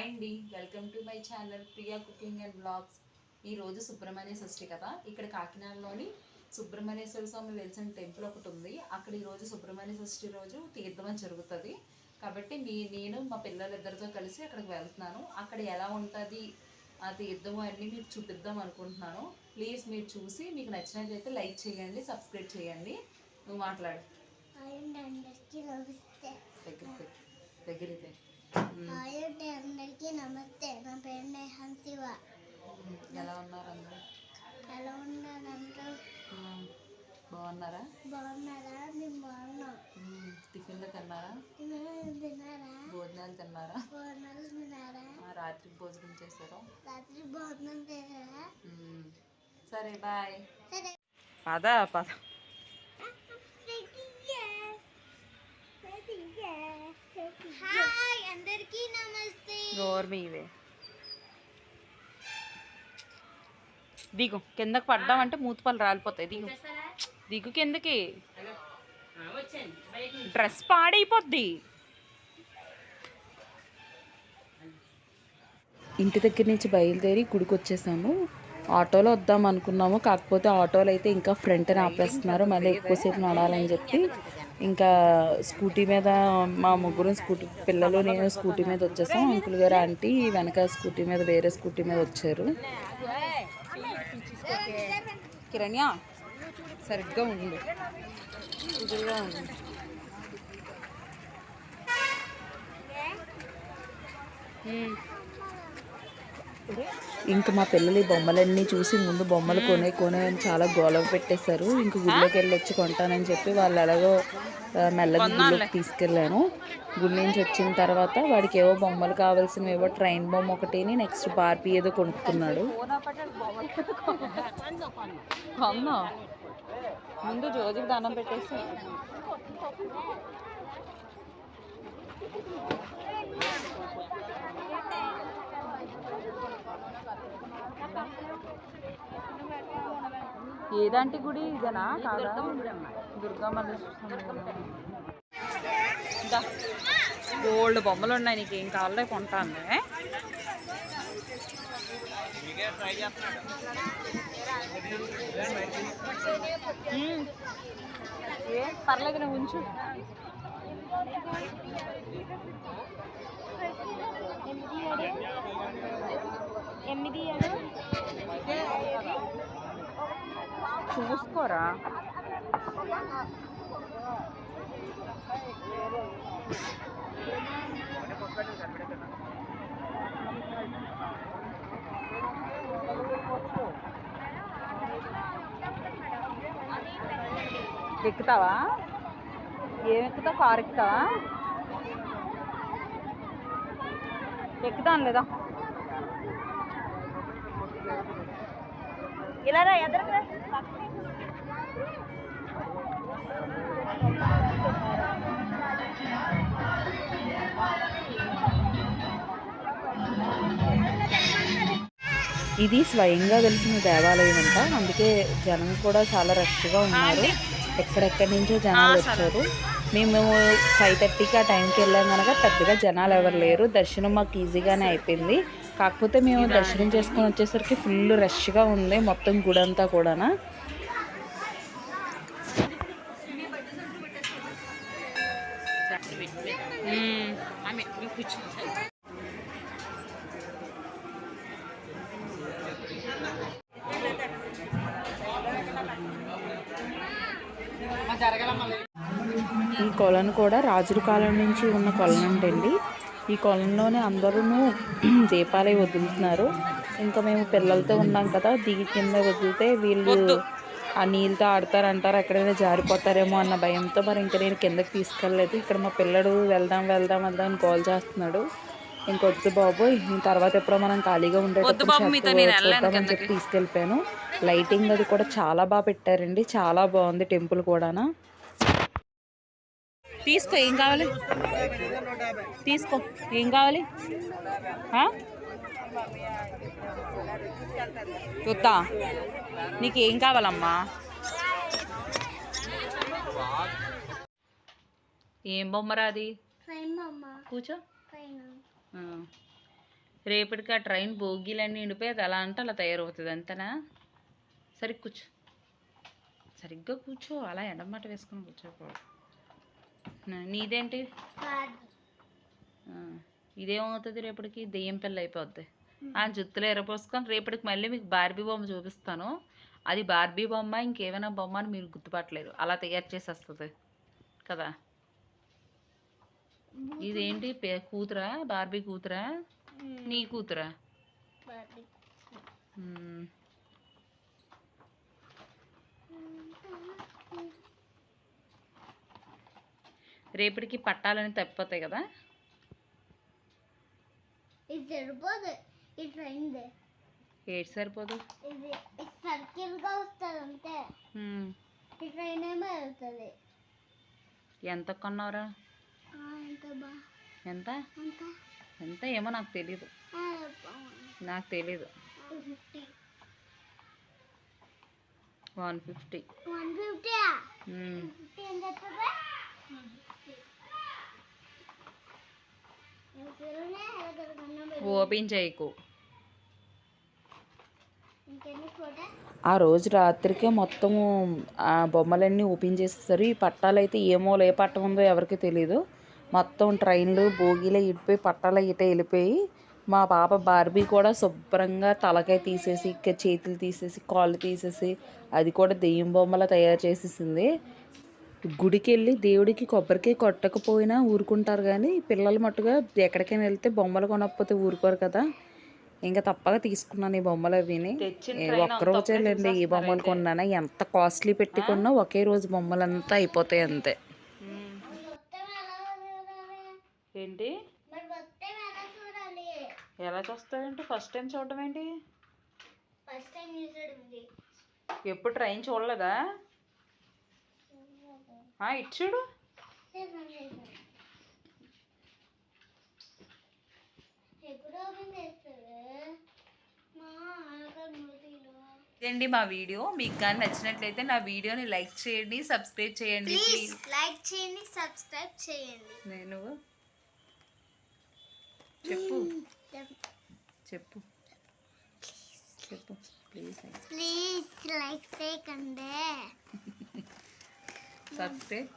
Hi అండి. Welcome to my channel Priya cooking and blogs. ఈ రోజు సుబ్రహ్మణ్య షష్ఠి కదా. ఇక్కడ కాకినాడలోని సుబ్రహ్మణ్యేశ్వర స్వామి వెలిసిన టెంపుల్ ఒకటి ఉంది. అక్కడ ఈ రోజు సుబ్రహ్మణ్య షష్ఠి రోజు తీర్థం అని జరుగుతుంది. కాబట్టి మీ నేను మా పిల్లలిద్దరితో కలిసి అక్కడికి వెళ్తున్నాను. అక్కడ ఎలా ఉంటుంది ఆ తీర్థం అన్నీ మీకు చూపిద్దాం అనుకుంటున్నాను. ప్లీజ్ మీరు చూసి మీకు నచ్చినట్లయితే లైక్ చేయండి సబ్స్క్రైబ్ చేయండి. నువ్వు మాట్లాడు. దగ్గర అండి అందరికీ నమస్తే. నా పేరు నేహన్ శివ. ఎలా ఉన్నారు అందరూ? ఎలా ఉన్నారు అందరూ. బాగున్నారా? బాగున్నారా? మేము బాగున్నాం. టిఫిన్లు తిన్నారా? తిన్నారా? భోజనాలు తిన్నారా? భోజనాలు తిన్నారా? ఆ, రాత్రికి భోజనం చేశారా? రాత్రి భోజనం చేశారా. సరే బాయ్. సరే. పద పద. హాయ్ అందరికీ నమస్తే. గోర్మి ఇవే దిగు కిందకి పడ్డామంటే మూతపళ్ళు రాలిపోతాయి. దిగు. దిగు కిందకి. డ్రెస్ పాడైపోద్ది. ఇంటి దగ్గర నుంచి బయలుదేరి గుడికి వచ్చేసాము ఆటోలో వద్దాం అనుకున్నాము. కాకపోతే ఆటోలు అయితే ఇంకా ఫ్రంట్ ఆపేస్తున్నారు. మళ్ళీ ఎక్కువసేపు నడాలని చెప్పి ఇంకా స్కూటీ మీద మా ముగ్గురు స్కూటీ పిల్లలు నేను స్కూటీ మీద వచ్చేసాం. అంకుల్ గారు ఆంటీ వెనక స్కూటీ మీద వేరే స్కూటీ మీద వచ్చారు. కిరణ్య సరిగ్గా ఉండు. కుదురుగా ఉండు. ఇంకా మా పిల్లలు ఈ బొమ్మలన్నీ చూసి ముందు బొమ్మలు కొనే కొనే అని చాలా గోలవ పెట్టేశారు. ఇంక గుడిలోకి వెళ్ళి వచ్చి కొంటానని చెప్పి వాళ్ళు ఎలాగో మెల్లగా గుడిలోకి తీసుకెళ్ళాను. గుడి నుంచి వచ్చిన తర్వాత వాడికి ఏవో బొమ్మలు కావాల్సినవి ఏవో ట్రైన్ బొమ్మ ఒకటిని నెక్స్ట్ బార్బీ ఏదో కొనుక్కున్నాడు. ముందు దానం పెట్టేసి. ఏదంటి గుడి? ఇదేనా? కాదా? దుర్గమ్మ గోల్డ్ బొమ్మలు ఉన్నాయి నీకు ఏం కావాలో కొంటాను ఏం ఏ? పర్లేదు నువ్వు ఉంచు. ఎనిమిది చూసుకోరా? ఎక్కుతావా? ఏం ఎక్కుతావు? కారు ఎక్కుతావా? ఎక్కుతాను లేదా? ఇలా రా. ఇది స్వయంగా వెలిసిన దేవాలయం అంట. అందుకే జనం కూడా చాలా రష్గా ఉన్నారు. ఎక్కడెక్కడి నుంచో జనాలు వచ్చారు. మేము ఫైవ్ థర్టీకి ఆ టైంకి వెళ్ళాం కనుక పెద్దగా జనాలు ఎవరు లేరు. దర్శనం మాకు ఈజీగానే అయిపోయింది. కాకపోతే మేము దర్శనం చేసుకొని వచ్చేసరికి ఫుల్ రష్గా ఉంది మొత్తం గుడి అంతా కూడానా. ఈ కొలను కూడా రాజుల కాలం నుంచి ఉన్న కొలను ఈ కొలంలోనే అందరూ దీపాలే వదులుతున్నారు. ఇంకా మేము పిల్లలతో ఉన్నాం కదా దిగి కింద వదిలితే వీళ్ళు ఆ నీళ్ళతో ఆడతారంటారు ఎక్కడైనా జారిపోతారేమో అన్న భయంతో మరి ఇంకా నేను కిందకి తీసుకెళ్ళలేదు. ఇక్కడ మా పిల్లడు వెళ్దాం వెళ్దాం వెళ్దాం అని కాల్ చేస్తున్నాడు. ఇంకొద్దు బాబు తర్వాత ఎప్పుడో మనం ఖాళీగా ఉండేటప్పుడు చెప్పు- తీసుకెళ్ళిపోయాను. లైటింగ్ అది కూడా చాలా బాగా పెట్టారండి చాలా బాగుంది టెంపుల్ కూడానా. తీసుకో ఏం కావాలి? తీసుకో. ఏం కావాలి? చూద్దా నీకు ఏం కావాలమ్మా ఏం బొమ్మరా అది కూర్చో. రేపటికి ఆ ట్రైన్ బోగీలన్నీ నిండిపోయి అది అలా అంటే అలా తయారవుతుంది అంతేనా? సరిగ్గా కూర్చో. సరిగ్గా కూర్చో. అలా ఎండమాట వేసుకొని కూర్చోకూడదు. నీదేంటి? ఇదేమవుతుంది రేపటికి? దెయ్యం పిల్ల అయిపోద్ది ఆ జుత్తులు ఎరపోసుకొని రేపటికి మళ్ళీ మీకు బార్బీ బొమ్మ చూపిస్తాను. అది బార్బీ బొమ్మ ఇంకేమైనా బొమ్మ అని మీరు గుర్తుపట్టలేరు. అలా తయారు చేసేస్తుంది. కదా? ఇదేంటి? కూతురా? బార్బీ కూతురా? నీ కూతురా బార్బీ. మ్మ్. రేపటికి పట్టాలని తప్పిపోతాయి కదా? ఇది సరిపోదు. ఏటి సరిపోదు? ఇది వస్తుంది అంతే. ఈ ట్రైన్ ఏమో వెళ్తుంది. ఎంత కొన్నావురా? ఎంత బా. ఎంత? ఎంత? ఎంత ఏమో నాకు తెలీదు. నాకు తెలీదు. Fifty. One fifty. One fifty fifty ఏం చెప్తుంది ఓపెన్ చేయకు. ఆ రోజు రాత్రికే మొత్తం ఆ బొమ్మలన్నీ ఓపెన్ చేసేసారు ఈ పట్టాలు అయితే ఏమో ఏ పట్టం ఉందో ఎవరికి తెలియదు మొత్తం ట్రైన్లు బోగీలో ఇడిపోయి పట్టాలు ఇటే వెళ్ళిపోయి మా పాప బార్బీ కూడా శుభ్రంగా తలకాయ తీసేసి చేతులు తీసేసి కాళ్ళు తీసేసి అది కూడా దెయ్యం బొమ్మలా తయారు చేసేసింది. గుడికి వెళ్ళి దేవుడికి కొబ్బరికాయ కొట్టకపోయినా ఊరుకుంటారు కానీ పిల్లలు మట్టుగా ఎక్కడికైనా వెళ్తే బొమ్మలు కొనకపోతే ఊరుకోరు కదా. ఇంకా తప్పక తీసుకున్నాను ఈ బొమ్మలు అవిని. ఏ ఒక్క రోజేలేండి ఈ బొమ్మలు కొన్నాను? ఎంత కాస్ట్లీ పెట్టుకున్నా ఒకే రోజు బొమ్మలు అంతా అయిపోతాయి అంతే. ఏంటి? ఎలా చూడాలి ఎలా చూస్తావేంటి ఫస్ట్ టైం చూడడం ఏంటి ఎప్పుడు ట్రైన్ చూడలేదా? ఇటు చూడు ఇదండి మా వీడియో. మీకు కానీ నచ్చినట్లయితే నా వీడియోని లైక్ చేయండి సబ్స్క్రైబ్ చేయండి. ప్లీజ్ లైక్ చేయండి సబ్స్క్రైబ్ చేయండి. నేను చెప్పు. చెప్పు. చెప్పు. ప్లీజ్ ప్లీజ్ లైక్ చేయకండి. సబ్స్క్రైబ్